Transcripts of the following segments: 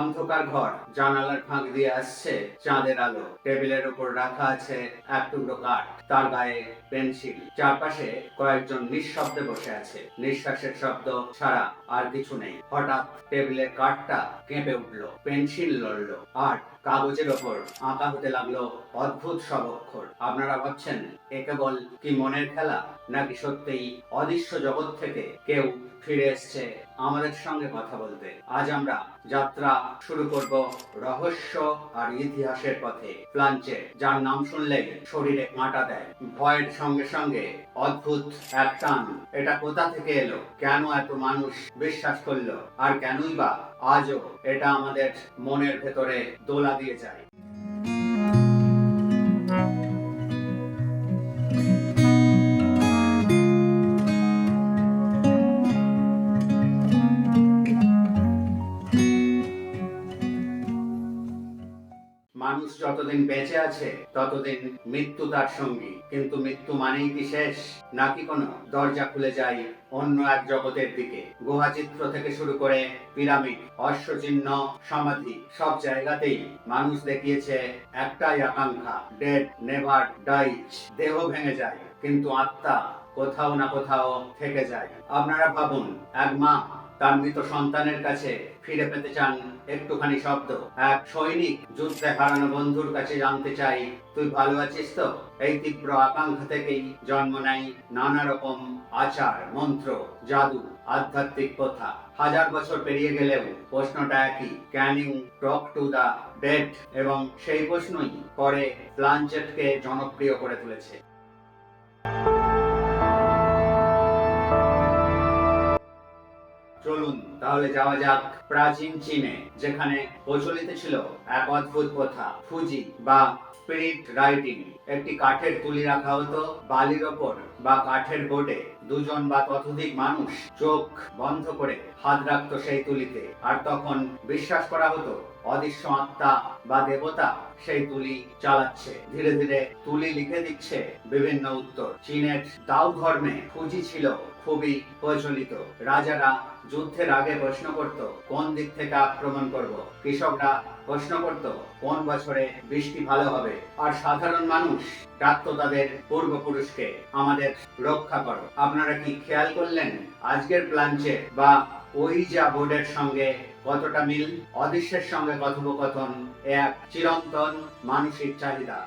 অন্ধকার ঘর, জানালার ফাঁক দিয়ে আসছে চাঁদের আলো। টেবিলের উপর রাখা আছে এক টুকরো কাঠ, তার গায়ে পেন্সিল। চারপাশে কয়েকজন নিঃশব্দে বসে আছে। নিঃশ্বাসের শব্দ ছাড়া আর কিছু নেই। হঠাৎ টেবিলের কাঠটা কেঁপে উঠল, পেন্সিল লড়লো, আর কাগজের ওপর আঁকা হতে লাগল অদ্ভুত সব অক্ষর। আপনারা ভাবছেন, এ কেবল কি মনের খেলা, নাকি সত্যিই অদৃশ্য জগৎ থেকে কেউ ফিরে এসছে আমাদের সঙ্গে কথা বলতে? আজ আমরা যাত্রা শুরু করব রহস্য আর ইতিহাসের পথে। প্লাঞ্চে, যার নাম শুনলে শরীরে কাঁটা দেয়। ভয়ের সঙ্গে সঙ্গে অদ্ভুত এক টান। এটা কোথা থেকে এলো? কেন এত মানুষ বিশ্বাস করল? আর কেনই বা আজও এটা আমাদের মনের ভেতরে দোলা দিয়ে যায়। মানুষ যতদিন বেঁচে আছে, ততদিন মৃত্যু তার সঙ্গী। কিন্তু মৃত্যু মানেই কি শেষ? নাকি কোনো দরজা খুলে যায় অন্য এক জগতের দিকে? গুহাচিত্র থেকে শুরু করে পিরামিড, অশ্বচিহ্ন, সমাধি, সব জায়গাতেই মানুষ দেখিয়েছে একটাই আকাঙ্ক্ষা, ডেড নেভার ডাইজ দেহ ভেঙে যায়, কিন্তু আত্মা কোথাও না কোথাও থেকে যায়। আপনারা ভাবুন, এক মা তার মৃত সন্তানের কাছে ফিরে পেতে চান একটুখানি শব্দ। এক সৈনিক যুদ্ধে হারানো বন্ধুর কাছে জানতে চাই, তুই ভালো আছিস তো? এই তীব্র আকাঙ্ক্ষা থেকেই জন্ম নেয় নানা রকম আচার, মন্ত্র, জাদু, আধ্যাত্মিক কথা হাজার বছর পেরিয়ে গেলেও প্রশ্নটা একই। Can you talk to the dead এবং সেই প্রশ্নই পরে প্লানচেটকে জনপ্রিয় করে তুলেছে। তাহলে যাওয়া যাক প্রাচীন চীনে, যেখানে প্রচলিত ছিল এক অদ্ভুত প্রথা, ফুজি বা স্পিরিট রাইটিং। একটি কাঠের তুলি রাখা হতো বালির ওপর বা কাঠের বোর্ডে দুজন বা ততোধিক মানুষ চোখ বন্ধ করে হাত রাখতো সেই তুলিতে। আর তখন বিশ্বাস করা হতো অদৃশ্য আত্মা বা দেবতা সেই তুলি চালাচ্ছে। ধীরে ধীরে তুলি লিখে দিচ্ছে বিভিন্ন উত্তর। চীনের দাও ধর্মে ফুজি ছিল খুবই প্রচলিত। রাজারা যুদ্ধের আগে প্রশ্ন করত, কোন দিক থেকে আক্রমণ করব? কৃষকরা প্রশ্ন করত, কোন বছরে বৃষ্টি ভালো হবে? আর সাধারণ মানুষ ডাকতো তাদের পূর্বপুরুষকে, আমাদের রক্ষা করো। আপনারা কি খেয়াল করলেন? আজকের প্লাঞ্চে বা ওই যা বোর্ডের সঙ্গে কতটা মিল, অদৃশ্যের সঙ্গে কথোপকথন এক চিরন্তন মানসিক চাহিদা।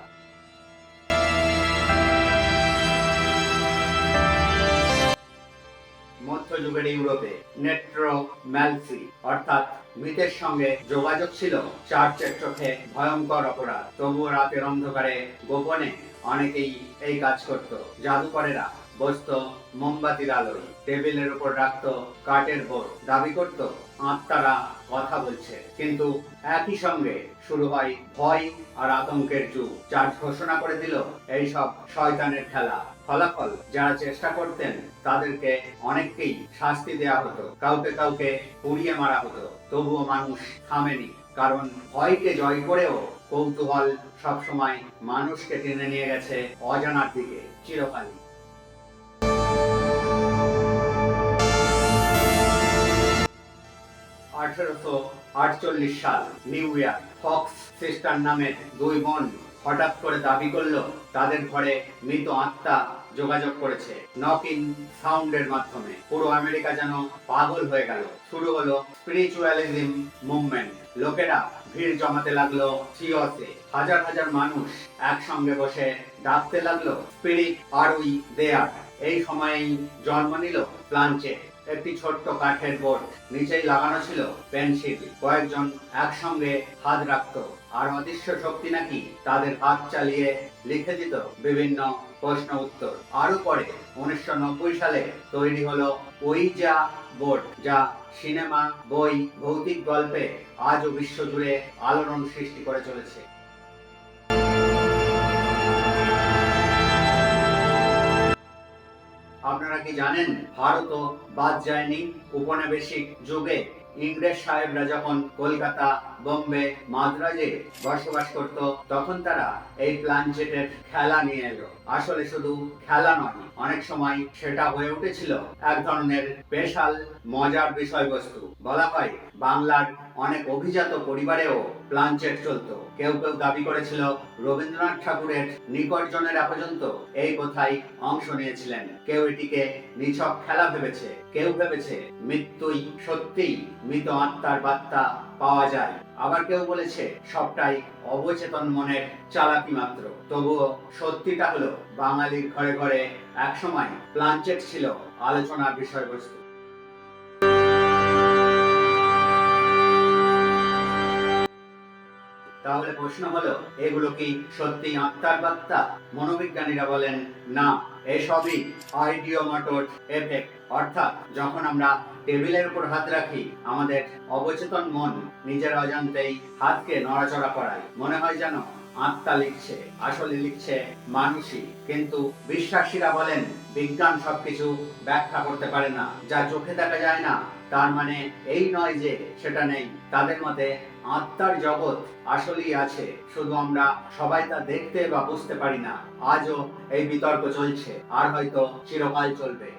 মধ্যযুগের ইউরোপে নেট্রো ম্যালসি অর্থাৎ মৃতের সঙ্গে যোগাযোগ ছিল, চার্চের চোখে ভয়ঙ্কর অপরাধ। তবুও রাতের অন্ধকারে গোপনে অনেকেই এই কাজ করত, জাদুকরেরা। বসত মোমবাতির আলোয়। টেবিলের উপর রাখতো কাঠের বোর্ড। দাবি করত, আত্মারা কথা বলছে। কিন্তু একই সঙ্গে শুরু হয় ভয় আর আতঙ্কের যুগ। চার্চ ঘোষণা করে দিল, এইসব শয়তানের খেলা। ফলাফল, যারা চেষ্টা করতেন, তাদেরকে অনেককেই শাস্তি দেয়া হতো। কাউকে কাউকে পুড়িয়ে মারা হতো। তবুও মানুষ থামেনি, কারণ ভয়কে জয় করেও কৌতূহল সবসময় মানুষকে টেনে নিয়ে গেছে অজানার দিকে, চিরকালই। আঠারোশো আটচল্লিশ সাল নিউ ইয়ার ফক্স সিস্টার নামের দুই বোন হঠাৎ করে দাবি তাদের ঘরে মৃত আত্মা যোগাযোগ করেছে। নক ইন সাউন্ডের মাধ্যমে। পুরো আমেরিকা যেন পাগল হয়ে গেল। শুরু হলো স্পিরিচুয়ালিজম মুভমেন্ট লোকেরা ভিড় জমাতে লাগল চিওসে হাজার হাজার মানুষ একসঙ্গে বসে ডাকতে লাগল স্পিরিট আর উই দেয়ার এই সময়েই জন্ম নিল প্লাঞ্চে একটি ছোট্ট কাঠের বোর্ড নিচেই লাগানো ছিল পেন্সিল। কয়েকজন একসঙ্গে হাত রাখতো। আর অদৃশ্য শক্তি নাকি তাদের হাত চালিয়ে লিখে দিত বিভিন্ন প্রশ্ন উত্তর। আরও পরে উনিশশো নব্বই সালে তৈরি হলো ওই যা বোর্ড, যা সিনেমা, বই, ভৌতিক গল্পে আজও বিশ্বজুড়ে আলোড়ন সৃষ্টি করে চলেছে। আপনারা কি জানেন ভারতও বাদ যায়নি উপনিবেশিক যুগে ইংরেজ সাহেবরা যখন কলকাতা, বোম্বে, মাদ্রাজে বসবাস করত, তখন তারা এই প্লানচেটের খেলা নিয়ে এলো। আসলে শুধু খেলা নয়, অনেক সময় সেটা হয়ে উঠেছিল এক ধরনের স্পেশাল মজার বিষয়বস্তু। বলা হয়, বাংলার অনেক অভিজাত পরিবারেও প্লানচেট চলতো। কেউ কেউ দাবি করেছিল, রবীন্দ্রনাথ ঠাকুরের নিকটজনেরা পর্যন্ত এই কথায় অংশ নিয়েছিলেন। কেউ এটিকে নিছক খেলা ভেবেছে, কেউ ভেবেছে মৃত্যুই সত্যিই মৃত আত্মার বার্তা পাওয়া যায়। আবার কেউ বলেছে, সবটাই অবচেতন মনের চালাকি মাত্র। তবুও সত্যিটা হলো, বাঙালির ঘরে ঘরে একসময় প্লানচেট ছিল আলোচনার বিষয়বস্তু। তাহলে প্রশ্ন হলো, এগুলো কি সত্যি আত্মার বার্তা? মনোবিজ্ঞানীরা বলেন, না, এসবই আইডিওমাটোর এফেক্ট। অর্থাৎ যখন আমরা টেবিলের উপর হাত রাখি, আমাদের অবচেতন মন নিজের অজান্তেই হাতকে নড়াচড়া করায়। মনে হয় যেন আত্মা লিখছে, আসলে লিখছে মানুষই। কিন্তু বিশ্বাসীরা বলেন, বিজ্ঞান সবকিছু ব্যাখ্যা করতে পারে না। যা চোখে দেখা যায় না, তার মানে এই নয় যে সেটা নেই। তাদের মতে আত্মার জগৎ আসলেই আছে, শুধু আমরা সবাই তা দেখতে বা বুঝতে পারি না। আজও এই বিতর্ক চলছে, আর হয়তো চিরকাল চলবে।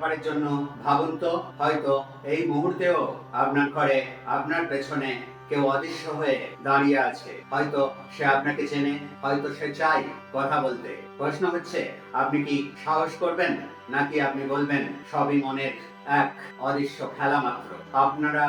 একবারের জন্য ভাবুন তো, হয়তো এই মুহূর্তেও আপনার ঘরে, আপনার পেছনে কেউ অদৃশ্য হয়ে দাঁড়িয়ে আছে। হয়তো সে আপনাকে চেনে, হয়তো সে চাই কথা বলতে। প্রশ্ন হচ্ছে, আপনি কি সাহস করবেন? নাকি আপনি বলবেন, সবই মনের এক অদৃশ্য খেলা মাত্র। আপনারা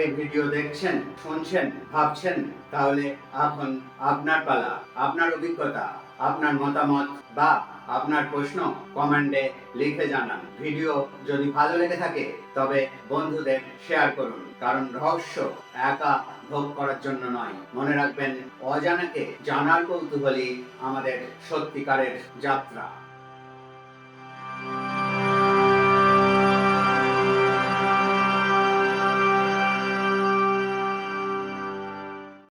এই ভিডিও দেখছেন, শুনছেন, ভাবছেন, তাহলে এখন আপনার পালা, আপনার অভিজ্ঞতা, আপনার মতামত বা আপনার প্রশ্ন কমেন্টে লিখে জানান। ভিডিও যদি ভালো লেগে থাকে, তবে বন্ধুদের শেয়ার করুন, কারণ রহস্য একা ভোগ করার জন্য নয়। মনে রাখবেন, অজানাকে জানার কৌতূহলী আমাদের সত্যিকারের যাত্রা।